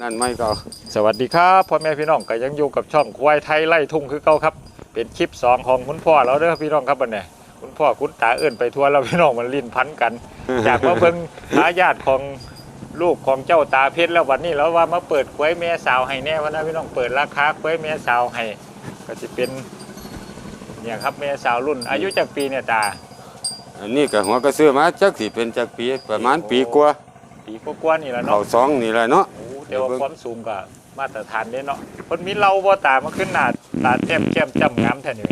นั่นไม่ก็สวัสดีครับพ่อแม่พี่น้องก็ยังอยู่กับช่องควายไทยไล่ทุ่งคือเก่าครับ เป็นคลิปสองของคุณพ่อเราเด้อพี่น้องครับบันเนี่ยคุณพ่อคุณตาเอื่นไปทัวร์เราพี่น้องมันลิ้นพันกัน จากมาเบิ่งทายาทของลูกของเจ้าตาเพชรแล้ววันนี้เราว่ามาเปิดควายแม่สาวให้แน่วันนะพี่น้องเปิดราคาควายแม่สาวให้ก็จะเป็นเนี่ยครับแม่สาวรุ่น อายุจากปีเนี่ยตา อันนี้ก็หัวก็ซื้อมาจักสิเป็นจักปีประมาณปีกว่าปีกว่าๆนี่แหละเขาเนาะสองนี่แหละเนาะ โอ้แต่ว่าความสูงก็มาตรฐานเด้เนาะคนมีเราบ่ตามาขึ้นหน้าตาแต้มแก้มจ้ำงามแท้นี่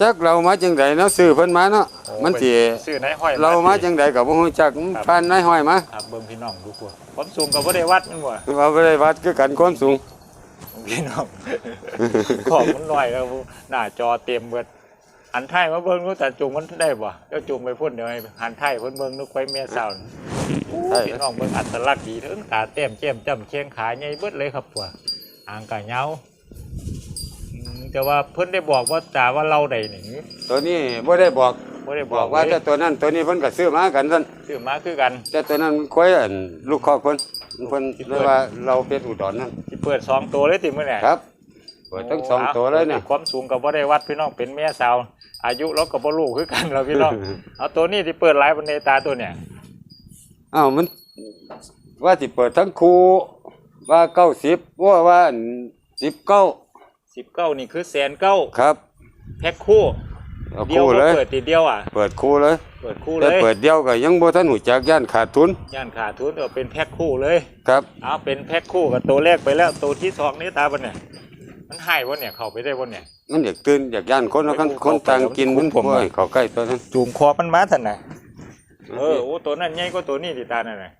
จักเรามาจังไดเนาะซื้อเพิ่นมาเนาะโอ้มันสิไปซื้อในห้อยเรามาจังไดก็บ่ฮู้จักผ่านนายห้อยมาครับเบิ่งพี่น้องดูกว่าความสูงก็บ่ได้วัดมันบ่ว่าบ่ได้วัดคือกันความสูงพี่น้องของมันน้อยแล้วหน้าจอเต็มเบิดหันไทยมาเบิ่งดูแต่จุงมันได้บ่เจ้าจุงไปพุ่นเดี๋ยวให้หันไทยเพิ่นเบิ่งนึกไว้แม่สาวนี่โอ้ใช่ พี่น้องเบิ่งอัตลักษณ์ดีถึงตาแต้มแก้มจ้ำเชียงขาใหญ่เบิดเลยครับว่าหางกะยาวอืมแต่ว่าเพิ่นได้บอกว่าตาว่าเราได้นี่ตัวนี้บ่ได้บอกบ่ได้บบออกกว่าเลยแต่ตัวนั้นตัวนี้เพิ่นก็ซื้อมากันซั่นซื้อมาคือกันแต่ตัวนั้นมันควายอันลูกคอกเพิ่นเพิ่นเรียกว่าเราเป็นอุดรนั่นสิเปิดสองตัวเลยติมื้อนี้ครับเปิดทั้งสองตัวเลยเนี่ย ความสูงก็บ่ได้วัดพี่น้องเป็นแม่สาว อายุเราก็บ่รู้คือกันเราพี่น้อง เอาตัวนี้ที่เปิดหลายบันไดตาตัวเนี่ย อ้าวมันว่าสิเปิดทั้งครูว่าเก้าสิบว่าว่าสิบเก้า19นี่คือแสนเก้าครับแพ็คคู่เอาเดีคยวรูบ่เลย เปิดทีเดียวอะ เปิดครูเลยเปิดคู่เลแต่ยเปิดเดียวก็ยังบ่ทันหูจักย่านขาดทุนย่านขาดทุนเอาเป็นแพ็คคู่เลย ครับเอาเป็นแพ็คคู่กับตัวแรกไปแล้วตัวที่สองนี่ตาบันเนี่ยมันให้บ่เนี่ยเข้าไปได้บ่เนี่ย มันอยากตื่นอยากย่านคนแล้วกันไม่รู้คนต่างกินเขาไปมันผมโอ้ยอะเขาใกล้ตัวนั้นจูงคอมันมาท่านน่ะ เออโอ้ตัวนั้นใหญ่กว่าตัวนี้ดิตานั่นน่ะ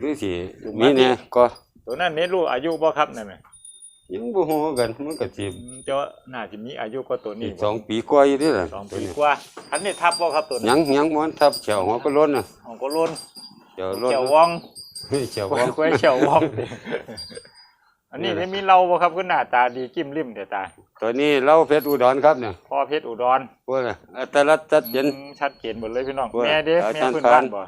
คือสิมีแน่ก็ตัวนั้นเนี่ยรู้อายุบ่ครับนั่นน่ะยังบ่ฮู้กันมันก็สิอืมเจ้าน่าจะมีอายุกว่าตัวนี้อีกบ่สองปีกว่าอยู่เด้ล่ะสองตัวปีนี้กว่าอันนี้ทับบ่ครับตัวนี้ยังยังบ่ทับเฉียวหัวก็ล้นน่ะของก็ล้นเฉียวล้นเขียวว่องเฮ้ยเฉียวกล้ว่วอยงกล้วยเขียวว่องอันนี้นี่แหละได้มีเราบ่ครับคือหน้าตาดีจิ้มริมเดี๋ยวตา ตัวนี้เราเพชรอุดรครับเนี่ยพ่อเพชรอุดรพวกน่ะอัตลักษณ์ชัดเจน อืมชัดเจนหมดเลยพี่น้องว่าแม่เด้อาแม่จารย์พื้นพานบ้านบ่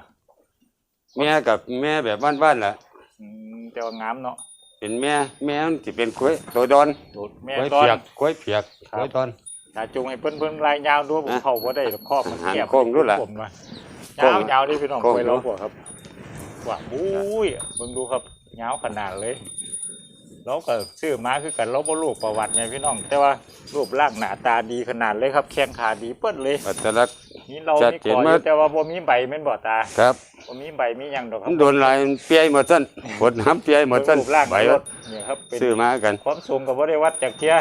แม่กับแม่แบบบ้านๆล่ะ อืมแต่ว่างามเนาะเป็นแม่แม่มันสิเป็นกล้วยตัวดอนโดดแม่กล้วยตอเปียนกกล้วยเปียกครับกล้วยดอนตาจุงให้เพิ่นเพิ่นลายยาวดูผมนะเข้าบ่ได้หรอกครอบมันหันแคบโค้งดูล่ะผมว่าโค้ยางวยาวนี่พี่น้องโค้งควยเราดูพวกครับว่าอุ้ยเบิ่งดูครับยาวขนาดเลย เราก็ซื้อมาคือกันเราบ่รู้ประวัติไงพี่น้อง แต่ว่ารูปร่างหน้าตาดีขนาดเลยครับแข้งขาดีเปิ้นเลย อัตลักษณ์ นี่เราชัดมีเจขนออมายู่กแต่ว่าบ่มีใบแม่นบ่ตาครับบ่มีใบมีหยังดอกครัมันโดนลายมันเปียหมดซั่นฝนน้ำเปียหมดซั่นรูปร่างไปรแล้วถเนี่ยครับเป็นซื้อมากันความสูงก็บ่ได้วัดจากเที่ย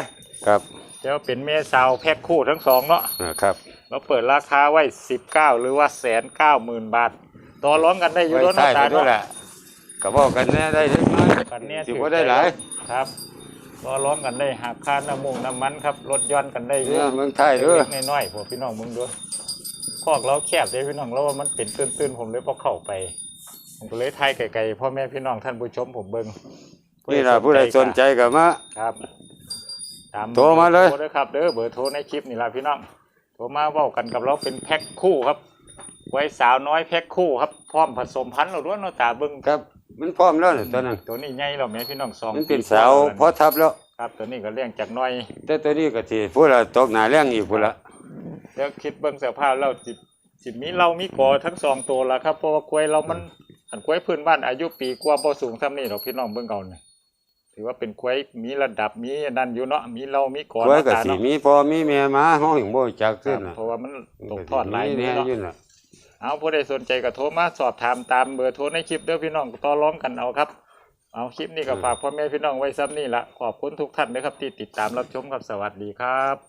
ครับแต่ว่าเป็นแม่สาวแพ็คคู่ทั้งสองเนาะ อ่าครับเราเปิดราคาไว้ 19 หรือว่าแสนเก้าหมื่นบาท ต่อร้องกันได้อยู่ไว้รถใต้ตากันด้วยเนาะแหละก็บอกกันแน่ได้เล็กน้อย กันเนี่ยสิบ่ได้หลายครับต่อร้องกันได้หากค่าน้ำมูกน้ำมันครับรถย้อนกันได้เยเนี่ยอะเมืองไทยเด้อเล็กๆน้อยๆพวกพี่น้องมึงด้วยคอกเราแคบเลยพี่น้องแล้วว่ามันเป็นตื้นๆผมเลยพอเข้าไป ผมก็เลยไทยไกลๆพ่อแม่พี่น้องท่านผู้ชมผมเบิ่งนี่ล่ะผู้ใดสนใจก็มาครับตามโทรมาเลยโทรด้วยครับเด้อเบอร์โทรในคลิปนี่ล่ะพี่น้องโทรมาเว้ากันกับเราเป็นแพ็คคู่ครับ ไว้สาวน้อยแพ็คคู่ครับพร้อมผสมพันธุ์เราด้วยเนาะตาเบิ่งครับ มันพร้อมแล้วนี่ตัวนั้น ตัวนี้ใหญ่แล้วแม่พี่น้องสองมันเป็นปีสาวกพอทับแล้ว ครับ ตัวนี้ก็เลี้ยงจากน้อย แต่ตัวนี้ก็สิพูดละตกหน้าแรงอีกพุ่นละเดี๋ยวคิดเบิ่งสภาพแล้วสิสิมีเรามีกอทั้งสองตัวละครับเพราะว่ากล้วยเรามันอันกล้วยพื้นบ้านอายุปีกว่าบ่สูงซ้ำนี่หรอกพี่น้องเบิ่งเอาเนี่ยถือว่าเป็นกล้วยมีระดับมีนั่นอยู่เนาะมีเรามีกอไว้ก็ตาสิเนาะมีพ่อมีแม่มาเฮายังบ่จักคขึ้รันบน่ะเพราะว่ามันตกทอดหลายมีมืแน่อเนาะ อยู่น่ะ เอาผู้ใดสนใจก็โทรมาสอบถามตามเบอร์โทรในคลิปเด้อพี่น้องต่อร้องกันเอาครับ เอาคลิปนี้ก็ฝากพ่อแม่พี่น้องไว้ซ้ำนี่ละขอบคุณทุกท่านนะครับที่ติดตามรับชมครับสวัสดีครับ